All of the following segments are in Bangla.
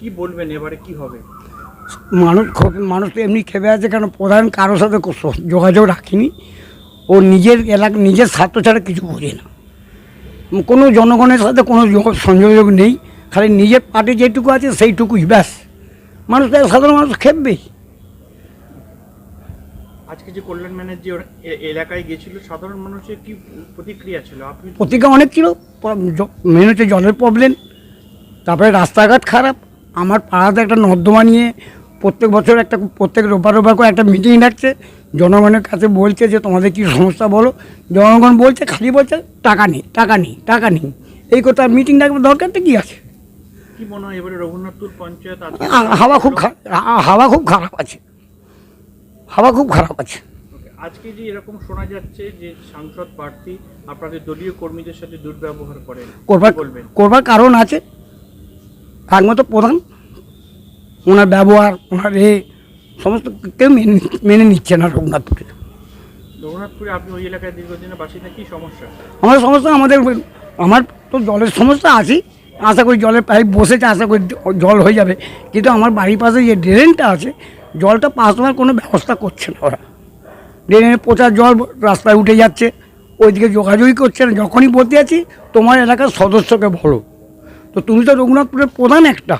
কি বলবেন এবারে কি হবে? মানুষ মানুষ তো এমনি খেপে আছে কেন? প্রধান কারোর সাথে যোগাযোগ রাখিনি। ও নিজের এলাকা নিজের স্বার্থ ছাড়া কিছু বোঝে না। কোনো জনগণের সাথে কোনো যোগ- সংযোগ নেই। খালি নিজের পার্টি যেটুকু আছে সেইটুকুই ব্যাস। মানুষ তো সাধারণ মানুষ খেপবেই আজকে যে কল্যাণ ব্যানার্জি এলাকায় গেছিল সাধারণ মানুষের কি প্রতিক্রিয়া ছিল? আপনি প্রতিজ্ঞা অনেক ছিল। মেন হচ্ছে জলের প্রবলেম তারপরে রাস্তাঘাট খারাপ আমার পাড়াতে একটা নর্দমা নিয়ে প্রত্যেক বছর একটা প্রত্যেক রোববার রোববার করে একটা মিটিং ডাকছে। জনগণের কাছে বলছে যে তোমাদের কি সমস্যা বলো? জনগণ বলছে খালি বলছে টাকা নেই টাকা নেই টাকা নেই। এই কথা মিটিং ডাকবে দরকারটা কী আছে? হাওয়া খুব হাওয়া খুব খারাপ আছে। হাওয়া খুব খারাপ আছে। আজকে যে এরকম শোনা যাচ্ছে যে সাংসদ প্রার্থী আপনাদের দলীয় কর্মীদের সাথে দুর্ব্যবহার করেন করবার কি করবার কারণ আছে। একমাত্র প্রধান? ওনার ব্যবহার ওনার এ সমস্ত কেউ মেনে মেনে নিচ্ছে না রঘুনাথপুরে। রঘুনাথপুরে আপনি ওই এলাকায় দীর্ঘদিনের বাসিন্দা কি সমস্যা? আমাদের সমস্যা আমাদের আমার তো জলের সমস্যা আছে। আশা করি জলের পাইপ বসেছে আশা করি জল হয়ে যাবে। কিন্তু আমার বাড়ির পাশে যে ড্রেনটা আছে জলটা পাস হওয়ার কোনো ব্যবস্থা করছে না ওরা। ড্রেনের পচা জল রাস্তায় উঠে যাচ্ছে ওইদিকে যোগাযোগই করছে না। যখনই বলতে আছি তোমার এলাকার সদস্যকে বলো। তো তুমি তো রঘুনাথপুরের প্রধান একটা।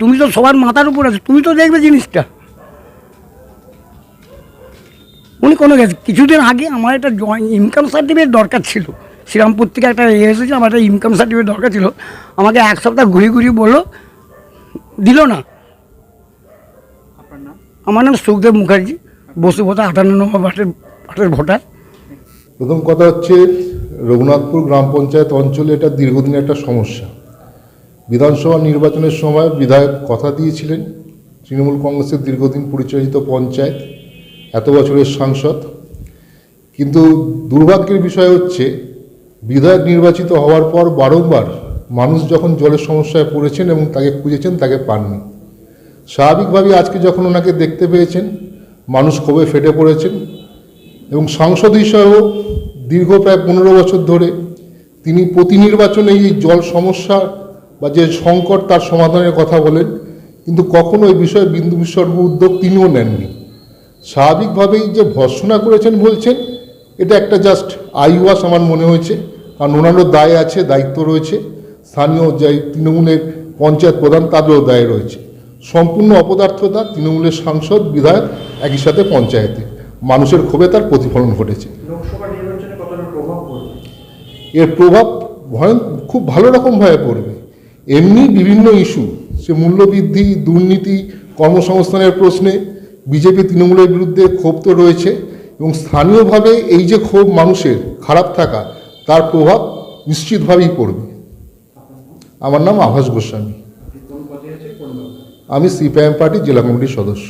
তুমি তো সবার মাথার উপর আছো। তুমি তো দেখবে জিনিসটা। উনি কোনো গেছে। কিছুদিন আগে আমার একটা ইনকাম সার্টিফিকেট দরকার ছিল। শ্রীরামপুর থেকে একটা ইয়ে এসেছে আমার একটা ইনকাম সার্টিফিকেট দরকার ছিল। আমাকে এক সপ্তাহ ঘুরিয়ে ঘুরিয়ে বলল দিল না। আমার নাম সুখদেব মুখার্জি বসুপথা আটান্ন নম্বর পার্টের পার্টের ভোটার। প্রথম কথা হচ্ছে রঘুনাথপুর গ্রাম পঞ্চায়েত অঞ্চলে এটা দীর্ঘদিনের একটা সমস্যা। বিধানসভা নির্বাচনের সময় বিধায়ক কথা দিয়েছিলেন, তৃণমূল কংগ্রেসের দীর্ঘদিন পরিচালিত পঞ্চায়েত, এত বছরের সাংসদ। কিন্তু দুর্ভাগ্যের বিষয় হচ্ছে, বিধায়ক নির্বাচিত হওয়ার পর বারংবার মানুষ যখন জলের সমস্যায় পড়েছেন এবং তাকে খুঁজেছেন, তাকে পাননি। স্বাভাবিকভাবে আজকে যখন ওনাকে দেখতে পেয়েছেন, মানুষ ক্ষোভে ফেটে পড়েছেন এবং সাংসদ হিসাবেও দীর্ঘ প্রায় পনেরো বছর ধরে তিনি প্রতি নির্বাচনে এই জল সমস্যা বা যে সংকট তার সমাধানের কথা বলেন কিন্তু কখনো এই বিষয়ে বিন্দু বিসর্গ উদ্যোগ তিনিও নেননি। স্বাভাবিকভাবেই যে ভর্সনা করেছেন বলছেন এটা একটা জাস্ট আইওয়াস আমার মনে হয়েছে। কারণ ওনারও দায় আছে দায়িত্ব রয়েছে। স্থানীয় যে তৃণমূলের পঞ্চায়েত প্রধান তাদেরও দায় রয়েছে। সম্পূর্ণ অপদার্থতা তৃণমূলের সাংসদ বিধায়ক একই সাথে পঞ্চায়েতে। মানুষের ক্ষোভে তার প্রতিফলন ঘটেছে। এর প্রভাব ভয়ন খুব ভালো রকমভাবে পড়বে। এমনি বিভিন্ন ইস্যু সে মূল্যবৃদ্ধি, দুর্নীতি, কর্মসংস্থানের প্রশ্নে বিজেপি, তৃণমূলের বিরুদ্ধে ক্ষোভ তো রয়েছে এবং স্থানীয়ভাবে এই যে ক্ষোভ মানুষের, খারাপ থাকা, তার প্রভাব নিশ্চিতভাবেই পড়বে। আমার নাম আভাস গোস্বামী। আমি সিপিআইএম পার্টির জেলা কমিটির সদস্য।